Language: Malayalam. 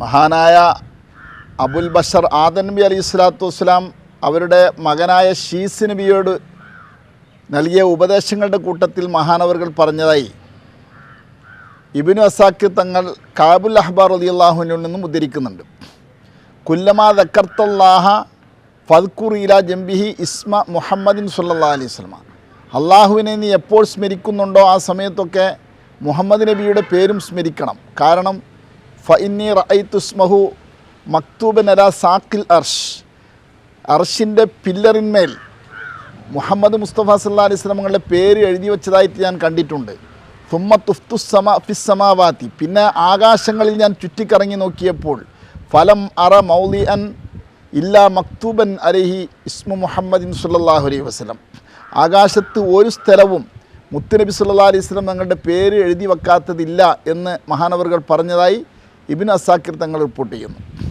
മഹാനായ അബുൽ ബഷർ ആദൻ നബി അലി സ്വലാത്തു വസ്സലാം അവരുടെ മകനായ ഷീസ് നബിയോട് നൽകിയ ഉപദേശങ്ങളുടെ കൂട്ടത്തിൽ മഹാനവറുകൾ പറഞ്ഞതായി. ഇബിനു അസാക്ക് തങ്ങൾ കാബുൽ അഹ്ബാർ അലിയല്ലാഹുവിനിൽ നിന്നും ഉദ്ധരിക്കുന്നുണ്ട്. കുല്ലമാ ദക്കർത്തല്ലാഹ ഫദ്കുർ ഇല ജംബിഹി ഇസ്മ മുഹമ്മദിൻ സുല്ലാ അലൈഹി സ്വലമ അള്ളാഹുവിനെ നീ എപ്പോൾ സ്മരിക്കുന്നുണ്ടോ ആ സമയത്തൊക്കെ മുഹമ്മദ് നബിയുടെ പേരും സ്മരിക്കണം. കാരണം ഫഇന്നി റഅയ്തുസ്മഹു മക്തൂബൻ അല സാക്കിൽ അർഷ് അർഷിന്റെ പില്ലറിന്മേൽ മുഹമ്മദ് മുസ്തഫ സല്ലാ അലൈഹി സ്വലമങ്ങളുടെ പേര് എഴുതി വെച്ചതായിട്ട് ഞാൻ കണ്ടിട്ടുണ്ട്. തുമ്മ തുഫ്തു സമ ഫിസ്സമാവാത്തി പിന്നെ ആകാശങ്ങളിൽ ഞാൻ ചുറ്റിക്കറങ്ങി നോക്കിയപ്പോൾ ഫലം അറ മൗലി അൻ ഇല്ലാ മക്തൂബൻ അലഹി ഇസ്മു മുഹമ്മദിൻ സുല്ലാഹു അലൈഹി വസ്ലം ആകാശത്ത് ഒരു സ്ഥലവും മുത്തുനബി സല്ലാ അലൈഹി സ്വലം തങ്ങളുടെ പേര് എഴുതി വെക്കാത്തതില്ല എന്ന് മഹാനവറുകൾ പറഞ്ഞതായി ഇബിൻ അസാക്കിർ തങ്ങൾ റിപ്പോർട്ട് ചെയ്യുന്നു.